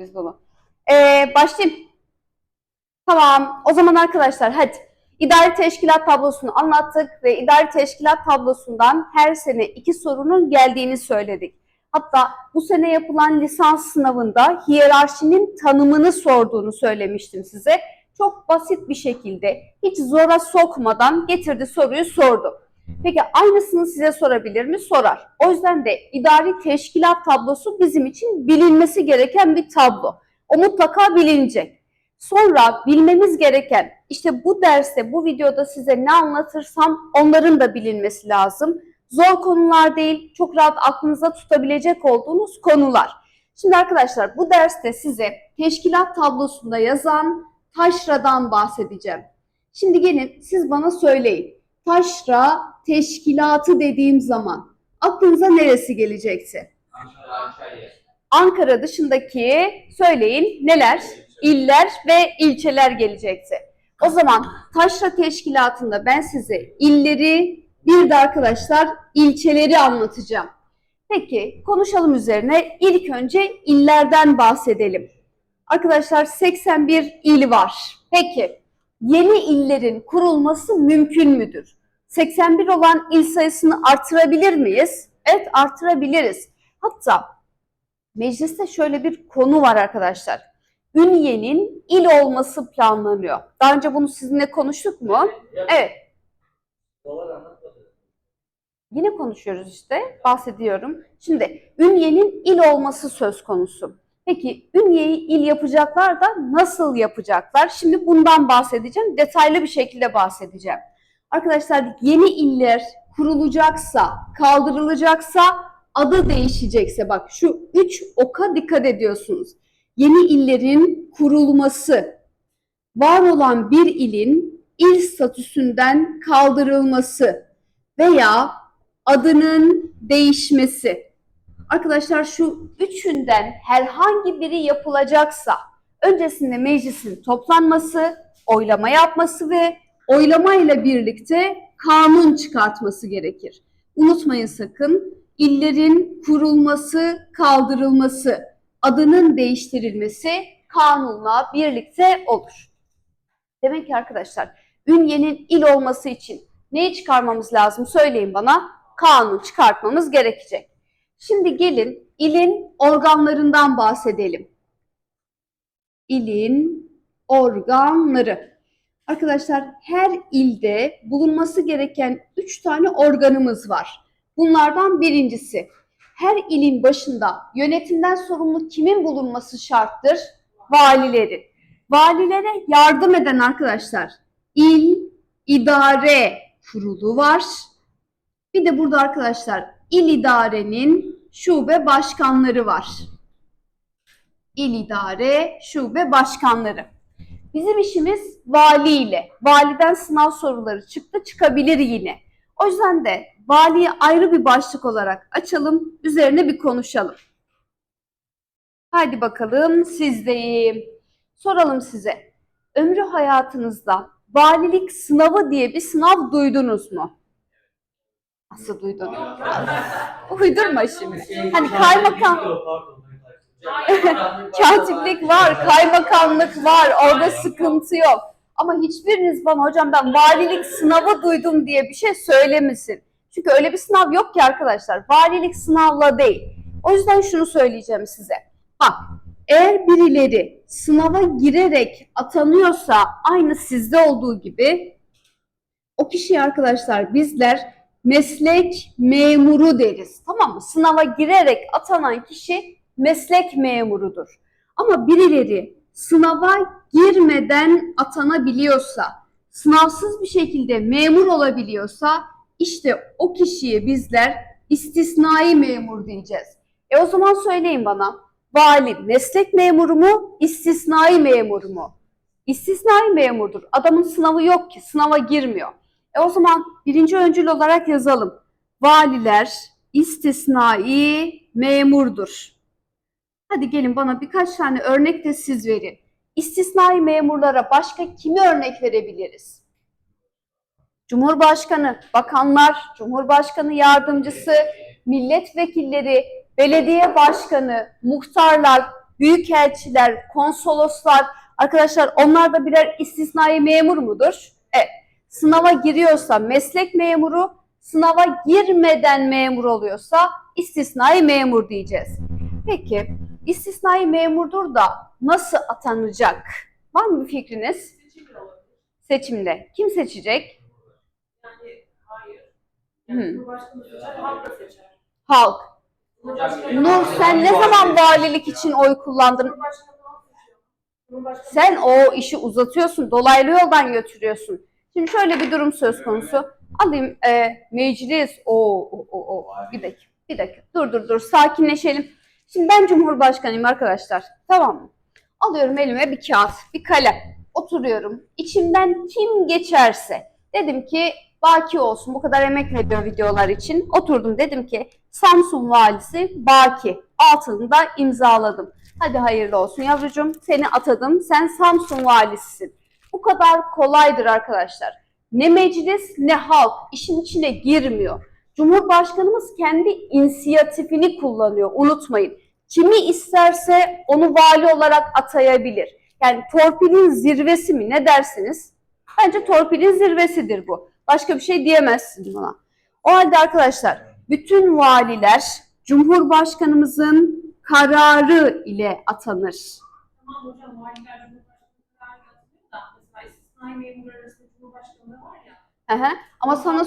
biz bunu. Ee, başlayayım. Tamam. O zaman arkadaşlar hadi. İdari teşkilat tablosunu anlattık ve idari teşkilat tablosundan her sene iki sorunun geldiğini söyledik. Hatta bu sene yapılan lisans sınavında hiyerarşinin tanımını sorduğunu söylemiştim size. Çok basit bir şekilde, hiç zora sokmadan getirdi soruyu sordu. Peki aynısını size sorabilir mi? Sorar. O yüzden de idari teşkilat tablosu bizim için bilinmesi gereken bir tablo. O mutlaka bilinecek. Sonra bilmemiz gereken, işte bu derste, bu videoda size ne anlatırsam onların da bilinmesi lazım. Zor konular değil, çok rahat aklınıza tutabilecek olduğunuz konular. Şimdi arkadaşlar bu derste size teşkilat tablosunda yazan taşradan bahsedeceğim. Şimdi gelin siz bana söyleyin. Taşra teşkilatı dediğim zaman aklınıza neresi gelecekti? Ankara dışındaki söyleyin neler? İller ve ilçeler gelecekti. O zaman taşra teşkilatında ben size illeri bir de arkadaşlar ilçeleri anlatacağım. Peki konuşalım üzerine. İlk önce illerden bahsedelim. Arkadaşlar 81 il var. Peki yeni illerin kurulması mümkün müdür? 81 olan il sayısını artırabilir miyiz? Evet artırabiliriz. Hatta mecliste şöyle bir konu var arkadaşlar. Ünye'nin il olması planlanıyor. Daha önce bunu sizinle konuştuk mu? Evet. Yine konuşuyoruz işte, bahsediyorum. Şimdi Ünye'nin il olması söz konusu. Peki Ünye'yi il yapacaklar da nasıl yapacaklar? Şimdi bundan bahsedeceğim, detaylı bir şekilde bahsedeceğim. Arkadaşlar yeni iller kurulacaksa, kaldırılacaksa, adı değişecekse bak şu üç oka dikkat ediyorsunuz. Yeni illerin kurulması, var olan bir ilin il statüsünden kaldırılması veya adının değişmesi. Arkadaşlar şu üçünden herhangi biri yapılacaksa öncesinde meclisin toplanması, oylama yapması ve oylamayla birlikte kanun çıkartması gerekir. Unutmayın sakın illerin kurulması, kaldırılması, adının değiştirilmesi kanunla birlikte olur. Demek ki arkadaşlar Ünye'nin il olması için neyi çıkarmamız lazım söyleyin bana. Kanun çıkartmamız gerekecek. Şimdi gelin ilin organlarından bahsedelim. İlin organları. Arkadaşlar her ilde bulunması gereken üç tane organımız var. Bunlardan birincisi her ilin başında yönetimden sorumlu kimin bulunması şarttır? Valilerin. Valilere yardım eden arkadaşlar il idare kurulu var. Bir de burada arkadaşlar il idarenin şube başkanları var. İl idare şube başkanları. Bizim işimiz vali ile. Validen sınav soruları çıktı, çıkabilir yine. O yüzden de valiyi ayrı bir başlık olarak açalım, üzerine bir konuşalım. Haydi bakalım sizdeyim. Soralım size. Ömrü hayatınızda valilik sınavı diye bir sınav duydunuz mu? Nasıl duydunuz? Uydurma şimdi. Hani kaymakam, katiplik var, kaymakamlık var, orada sıkıntı yok. Ama hiçbiriniz bana hocam ben valilik sınavı duydum diye bir şey söylemesin. Çünkü öyle bir sınav yok ki arkadaşlar. Valilik sınavla değil. O yüzden şunu söyleyeceğim size. Bak eğer birileri sınava girerek atanıyorsa aynı sizde olduğu gibi o kişiye arkadaşlar bizler meslek memuru deriz. Tamam mı? Sınava girerek atanan kişi meslek memurudur. Ama birileri sınava girmeden atanabiliyorsa, sınavsız bir şekilde memur olabiliyorsa işte o kişiye bizler istisnai memur diyeceğiz. E o zaman söyleyin bana vali meslek memuru mu, istisnai memuru mu? İstisnai memurdur. Adamın sınavı yok ki, sınava girmiyor. E o zaman birinci öncül olarak yazalım. Valiler istisnai memurdur. Hadi gelin bana birkaç tane örnek de siz verin. İstisnai memurlara başka kimi örnek verebiliriz? Cumhurbaşkanı, bakanlar, Cumhurbaşkanı yardımcısı, milletvekilleri, belediye başkanı, muhtarlar büyükelçiler, konsoloslar, arkadaşlar onlar da birer istisnai memur mudur? Evet. Sınava giriyorsa meslek memuru, sınava girmeden memur oluyorsa istisnai memur diyeceğiz. Peki istisnai memurdur da nasıl atanacak? Var mı bir fikriniz? Olabilir. Seçimde. Kim seçecek? Yani hayır. Yani Cumhurbaşkanı seçer, halk da seçer. Halk. Nur sen ne zaman valilik için oy kullandın? Sen o işi uzatıyorsun, dolaylı yoldan götürüyorsun. Şimdi şöyle bir durum söz konusu. Alayım e, meclis. O, o, o, o. Bir dakika, bir dakika. Dur, dur, dur. Sakinleşelim. Şimdi ben Cumhurbaşkanıyım arkadaşlar. Tamam mı? Alıyorum elime bir kağıt, bir kalem. Oturuyorum. İçimden kim geçerse. Dedim ki Baki olsun. Bu kadar emek veriyor videolar için. Oturdum dedim ki Samsun valisi Baki. Altını da imzaladım. Hadi hayırlı olsun yavrucuğum. Seni atadım. Sen Samsun valisisin. Bu kadar kolaydır arkadaşlar. Ne meclis ne halk işin içine girmiyor. Cumhurbaşkanımız kendi inisiyatifini kullanıyor. Unutmayın. Kimi isterse onu vali olarak atayabilir. Yani torpilin zirvesi mi ne dersiniz? Bence torpilin zirvesidir bu. Başka bir şey diyemezsin buna. O halde arkadaşlar bütün valiler Cumhurbaşkanımızın kararı ile atanır. Tamam hocam, valiler Cumhurbaşkanı da mesela istisnai memur arasında Cumhurbaşkanı var ya. Hı hı. Ama sana?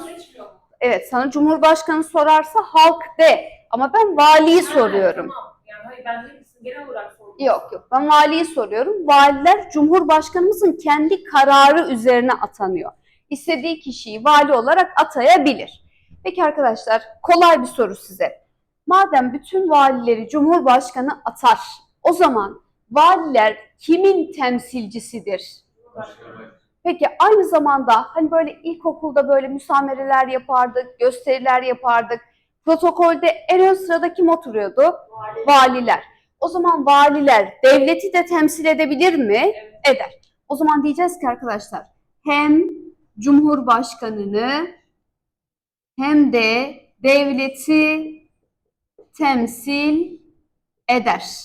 Evet sana Cumhurbaşkanı sorarsa halk de. Ama ben valiyi Ha, soruyorum. Tamam. Yani hayır ben de misin genel olarak soruyorum. Yok yok ben valiyi soruyorum. Valiler Cumhurbaşkanımızın kendi kararı üzerine atanıyor. İstediği kişiyi vali olarak atayabilir. Peki arkadaşlar kolay bir soru size. Madem bütün valileri Cumhurbaşkanı atar, o zaman valiler kimin temsilcisidir? Cumhurbaşkanı. Peki aynı zamanda hani böyle ilkokulda böyle müsamereler yapardık, gösteriler yapardık. Protokolde en ön sırada kim oturuyordu? Vali. Valiler. O zaman valiler devleti de temsil edebilir mi? Evet. Eder. O zaman diyeceğiz ki arkadaşlar hem Cumhurbaşkanını hem de devleti temsil eder.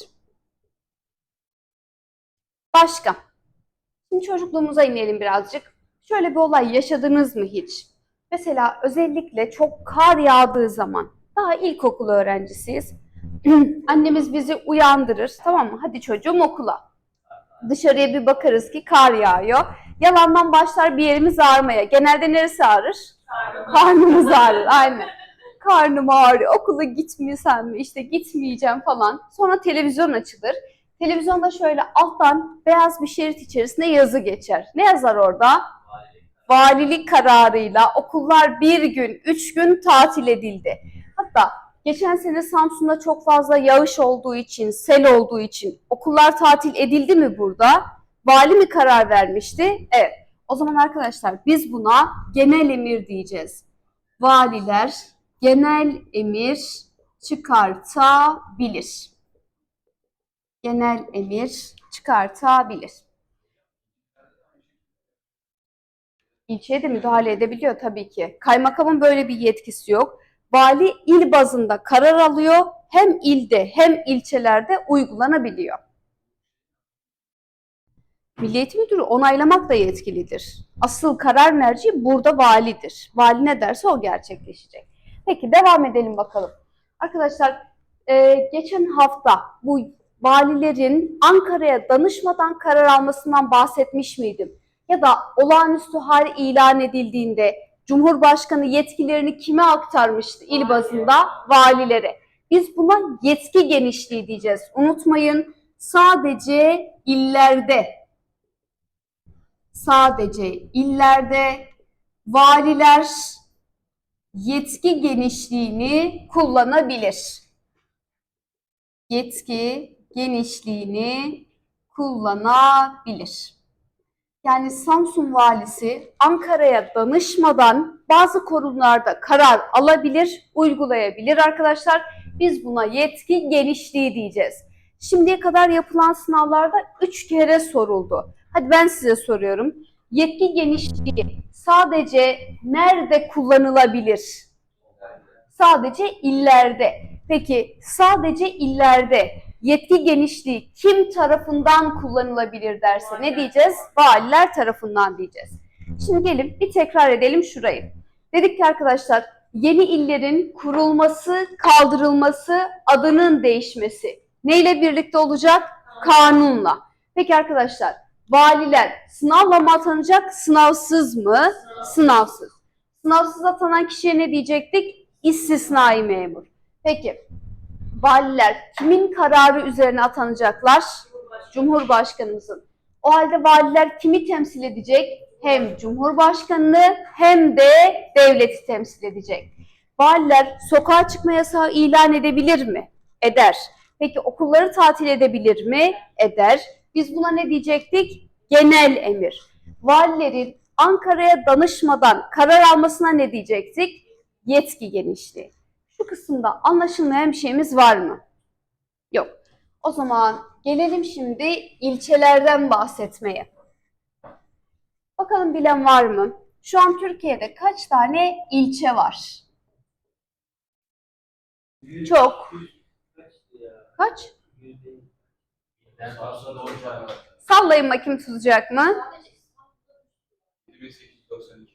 Başka. Şimdi çocukluğumuza inelim birazcık. Şöyle bir olay yaşadınız mı hiç? Mesela özellikle çok kar yağdığı zaman, daha ilkokul öğrencisiyiz. Annemiz bizi uyandırır, tamam mı? Hadi çocuğum okula. Dışarıya bir bakarız ki kar yağıyor. Yalandan başlar bir yerimiz ağrımaya. Genelde neresi ağrır? Karnımız ağrır, aynen. Karnım ağrıyor, okula gitmeyesem mi, işte gitmeyeceğim falan. Sonra televizyon açılır. Televizyonda şöyle alttan beyaz bir şerit içerisinde yazı geçer. Ne yazar orada? Valilik kararıyla okullar bir gün, üç gün tatil edildi. Hatta geçen sene Samsun'da çok fazla yağış olduğu için, sel olduğu için okullar tatil edildi mi burada? Vali mi karar vermişti? Evet. O zaman arkadaşlar biz buna genel emir diyeceğiz. Valiler genel emir çıkartabilir. Genel emir çıkartabilir. İlçeye de müdahale edebiliyor tabii ki. Kaymakamın böyle bir yetkisi yok. Vali il bazında karar alıyor. Hem ilde hem ilçelerde uygulanabiliyor. Milli Eğitim Müdürü onaylamak da yetkilidir. Asıl karar merci burada validir. Vali ne derse o gerçekleşecek. Peki devam edelim bakalım. Arkadaşlar e, geçen hafta bu valilerin Ankara'ya danışmadan karar almasından bahsetmiş miydim? Ya da olağanüstü hal ilan edildiğinde Cumhurbaşkanı yetkilerini kime aktarmıştı il bazında? Valilere. Biz buna yetki genişliği diyeceğiz. Unutmayın sadece illerde sadece illerde valiler yetki genişliğini kullanabilir. Yetki genişliğini kullanabilir. Yani Samsun valisi Ankara'ya danışmadan bazı konularda karar alabilir, uygulayabilir arkadaşlar. Biz buna yetki genişliği diyeceğiz. Şimdiye kadar yapılan sınavlarda 3 kere soruldu. Hadi ben size soruyorum. Yetki genişliği sadece nerede kullanılabilir? Sadece illerde. Peki sadece illerde yetki genişliği kim tarafından kullanılabilir derse ne diyeceğiz? Valiler tarafından diyeceğiz. Şimdi gelin bir tekrar edelim şurayı. Dedik ki arkadaşlar yeni illerin kurulması, kaldırılması, adının değişmesi. Neyle birlikte olacak? Kanunla. Peki arkadaşlar valiler sınavla mı atanacak, sınavsız mı? Sınavsız. Sınavsız atanan kişiye ne diyecektik? İstisnai memur. Peki valiler kimin kararı üzerine atanacaklar? Cumhurbaşkanımızın. O halde valiler kimi temsil edecek? Hem Cumhurbaşkanını hem de devleti temsil edecek. Valiler sokağa çıkma yasağı ilan edebilir mi? Eder. Peki okulları tatil edebilir mi? Eder. Biz buna ne diyecektik? Genel emir. Valilerin Ankara'ya danışmadan karar almasına ne diyecektik? Yetki genişliği. Şu kısımda anlaşılmayan bir şeyimiz var mı? Yok. O zaman gelelim şimdi ilçelerden bahsetmeye. Bakalım bilen var mı? Şu an Türkiye'de kaç tane ilçe var? Çok. Kaç? Sallayın bakayım tutacak mı? 1892.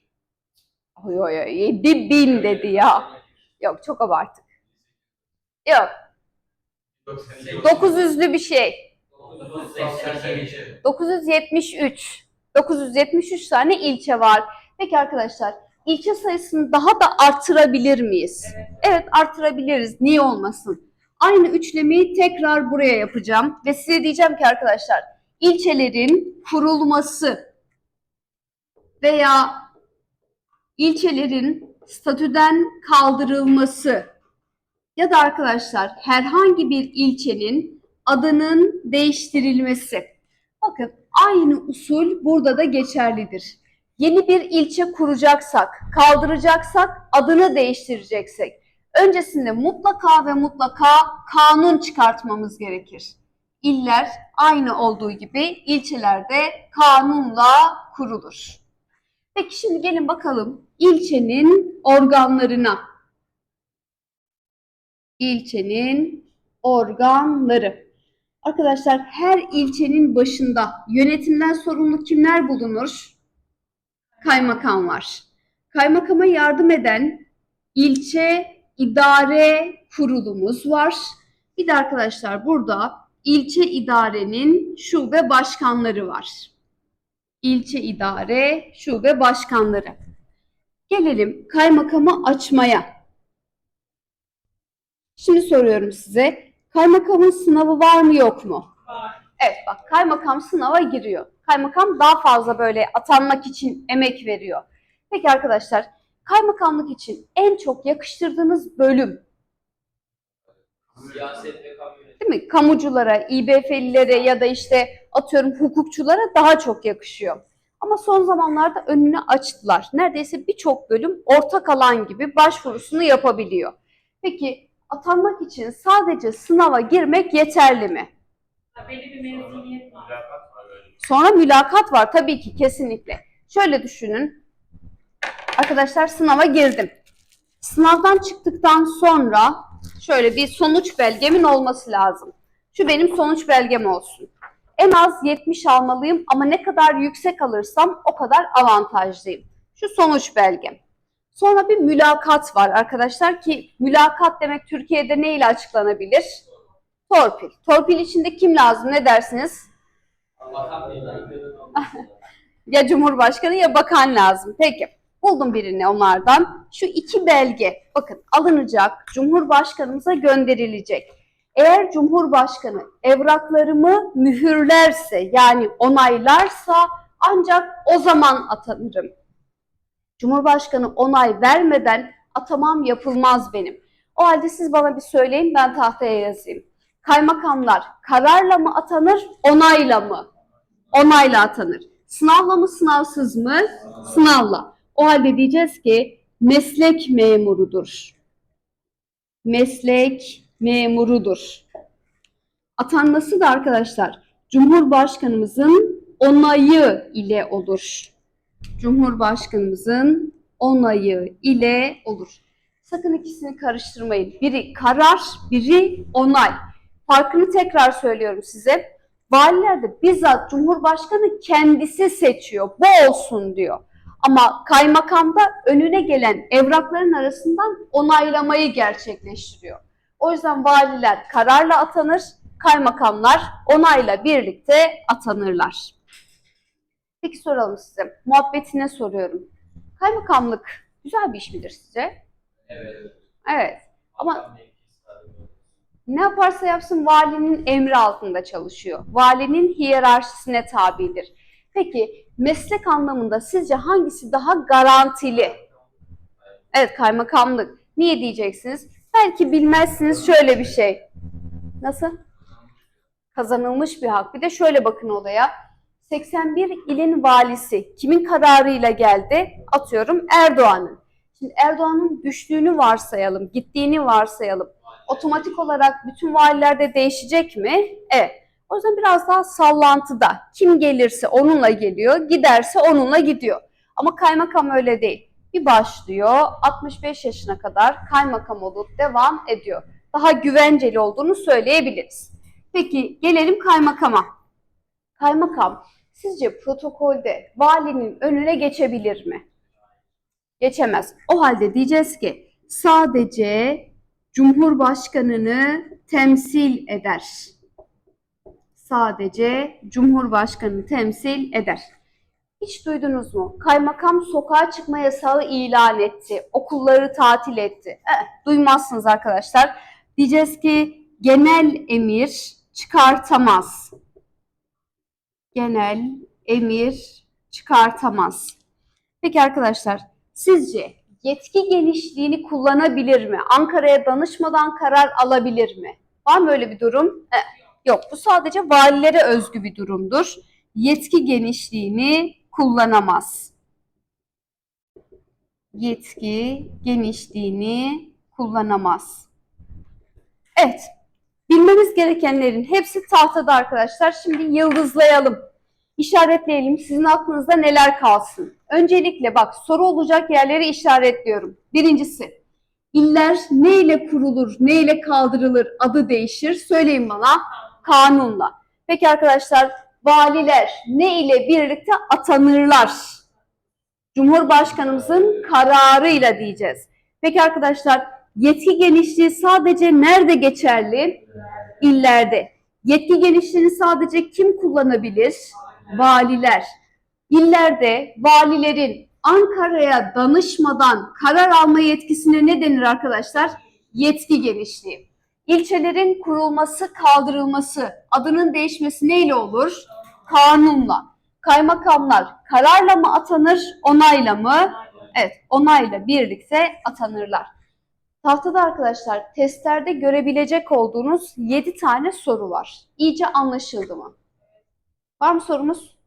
Oy oy oy 7000 dedi ya. Yok çok abarttık. Yok 900'lü bir şey. 982. 973. 973 tane ilçe var. Peki arkadaşlar ilçe sayısını daha da artırabilir miyiz? Evet artırabiliriz. Niye olmasın? Aynı üçlemeyi tekrar buraya yapacağım ve size diyeceğim ki arkadaşlar ilçelerin kurulması veya ilçelerin statüden kaldırılması ya da arkadaşlar herhangi bir ilçenin adının değiştirilmesi. Bakın aynı usul burada da geçerlidir. Yeni bir ilçe kuracaksak, kaldıracaksak, adını değiştireceksek öncesinde mutlaka ve mutlaka kanun çıkartmamız gerekir. İller aynı olduğu gibi ilçelerde kanunla kurulur. Peki şimdi gelin bakalım ilçenin organlarına. İlçenin organları. Arkadaşlar her ilçenin başında yönetimden sorumlu kimler bulunur? Kaymakam var. Kaymakama yardım eden ilçe idare kurulumuz var. Bir de arkadaşlar burada ilçe idarenin şube başkanları var. İlçe idare şube başkanları. Gelelim kaymakamı açmaya. Şimdi soruyorum size. Kaymakamın sınavı var mı yok mu? Var. Evet bak kaymakam sınava giriyor. Kaymakam daha fazla böyle atanmak için emek veriyor. Peki arkadaşlar kaymakamlık için en çok yakıştırdığınız bölüm Siyaset ve mi? Kamuculara, İBF'lilere ya da işte atıyorum hukukçulara daha çok yakışıyor. Ama son zamanlarda önünü açtılar. Neredeyse birçok bölüm ortak alan gibi başvurusunu yapabiliyor. Peki atanmak için sadece sınava girmek yeterli mi? Belli bir mezuniyet var. Sonra mülakat var tabii ki kesinlikle. Şöyle düşünün. Arkadaşlar sınava girdim. Sınavdan çıktıktan sonra şöyle bir sonuç belgemin olması lazım. Şu benim sonuç belgem olsun. En az 70 almalıyım ama ne kadar yüksek alırsam o kadar avantajlıyım. Şu sonuç belgem. Sonra bir mülakat var arkadaşlar ki mülakat demek Türkiye'de ne ile açıklanabilir? Torpil. Torpil içinde kim lazım ne dersiniz? Ya Cumhurbaşkanı ya bakan lazım. Peki buldum birini onlardan. Şu iki belge bakın alınacak Cumhurbaşkanımıza gönderilecek. Eğer Cumhurbaşkanı evraklarımı mühürlerse yani onaylarsa ancak o zaman atanırım. Cumhurbaşkanı onay vermeden atamam yapılmaz benim. O halde siz bana bir söyleyin ben tahtaya yazayım. Kaymakamlar kararla mı atanır, onayla mı? Onayla atanır. Sınavla mı sınavsız mı? Sınavla. O halde diyeceğiz ki meslek memurudur. Meslek memurudur. Atanması da arkadaşlar Cumhurbaşkanımızın onayı ile olur. Cumhurbaşkanımızın onayı ile olur. Sakın ikisini karıştırmayın. Biri karar, biri onay. Farkını tekrar söylüyorum size. Valilerde bizzat Cumhurbaşkanı kendisi seçiyor. Bu olsun diyor. Ama kaymakamda önüne gelen evrakların arasından onaylamayı gerçekleştiriyor. O yüzden valiler kararla atanır, kaymakamlar onayla birlikte atanırlar. Peki soralım size. Muhabbetine soruyorum. Kaymakamlık güzel bir iş midir sizce? Evet. Evet. Ama-. Ne yaparsa yapsın valinin emri altında çalışıyor. Valinin hiyerarşisine tabidir. Peki meslek anlamında sizce hangisi daha garantili? Evet kaymakamlık. Niye diyeceksiniz? Belki bilmezsiniz şöyle bir şey. Nasıl? Kazanılmış bir hak. Bir de şöyle bakın olaya. 81 ilin valisi kimin kararıyla geldi? Atıyorum Erdoğan'ın. Şimdi Erdoğan'ın düştüğünü varsayalım, gittiğini varsayalım. Otomatik olarak bütün valilerde değişecek mi? Evet. O yüzden biraz daha sallantıda. Kim gelirse onunla geliyor, giderse onunla gidiyor. Ama kaymakam öyle değil. Bir başlıyor, 65 yaşına kadar kaymakam olup devam ediyor. Daha güvenceli olduğunu söyleyebiliriz. Peki gelelim kaymakama. Kaymakam sizce protokolde valinin önüne geçebilir mi? Geçemez. O halde diyeceğiz ki sadece Cumhurbaşkanını temsil eder. Sadece Cumhurbaşkanını temsil eder. Hiç duydunuz mu? Kaymakam sokağa çıkma yasağı ilan etti. Okulları tatil etti. Eh, duymazsınız arkadaşlar. Diyeceğiz ki genel emir çıkartamaz. Genel emir çıkartamaz. Peki arkadaşlar sizce yetki genişliğini kullanabilir mi? Ankara'ya danışmadan karar alabilir mi? Var mı öyle bir durum? Eh, yok bu sadece valilere özgü bir durumdur. Yetki genişliğini kullanamaz. Yetki genişliğini kullanamaz. Evet. Bilmemiz gerekenlerin hepsi tahtada arkadaşlar. Şimdi yıldızlayalım. İşaretleyelim. Sizin aklınızda neler kalsın? Öncelikle bak soru olacak yerleri işaretliyorum. Birincisi iller ne ile kurulur, ne ile kaldırılır adı değişir. Söyleyin bana kanunla. Peki arkadaşlar valiler ne ile birlikte atanırlar? Cumhurbaşkanımızın kararıyla diyeceğiz. Peki arkadaşlar yetki genişliği sadece nerede geçerli? İllerde. Yetki genişliğini sadece kim kullanabilir? Valiler. İllerde valilerin Ankara'ya danışmadan karar alma yetkisine ne denir arkadaşlar? Yetki genişliği. İlçelerin kurulması, kaldırılması, adının değişmesi neyle olur? Kanunla. Kaymakamlar kararla mı atanır, onayla mı? Evet, onayla birlikte atanırlar. Tahtada arkadaşlar testlerde görebilecek olduğunuz 7 tane soru var. İyice anlaşıldı mı? Var mı sorumuz?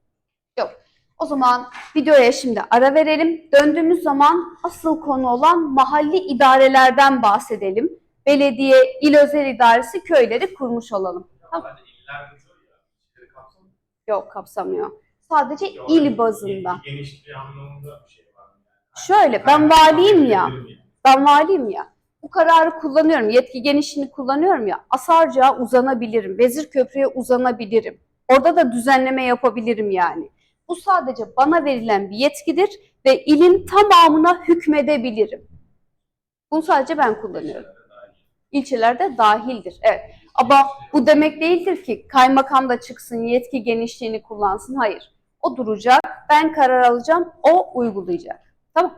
Yok. O zaman videoya şimdi ara verelim. Döndüğümüz zaman asıl konu olan mahalli idarelerden bahsedelim. Belediye, il özel idaresi köyleri kurmuş olalım. Kapsamıyor. Yok kapsamıyor. Sadece Ya il bazında. Genişliği anlamında bir şey var. Yani. Şöyle ben valiyim ya. Ben valiyim ya. Bu kararı kullanıyorum. Yetki genişliğini kullanıyorum ya. Asarcığa uzanabilirim. Vezir Köprü'ye uzanabilirim. Orada da düzenleme yapabilirim yani. Bu sadece bana verilen bir yetkidir ve ilin tamamına hükmedebilirim. Bunu sadece ben kullanıyorum. İlçelerde dahildir. Evet. Ama bu demek değildir ki kaymakam da çıksın, yetki genişliğini kullansın. Hayır. O duracak, ben karar alacağım, o uygulayacak. Tamam.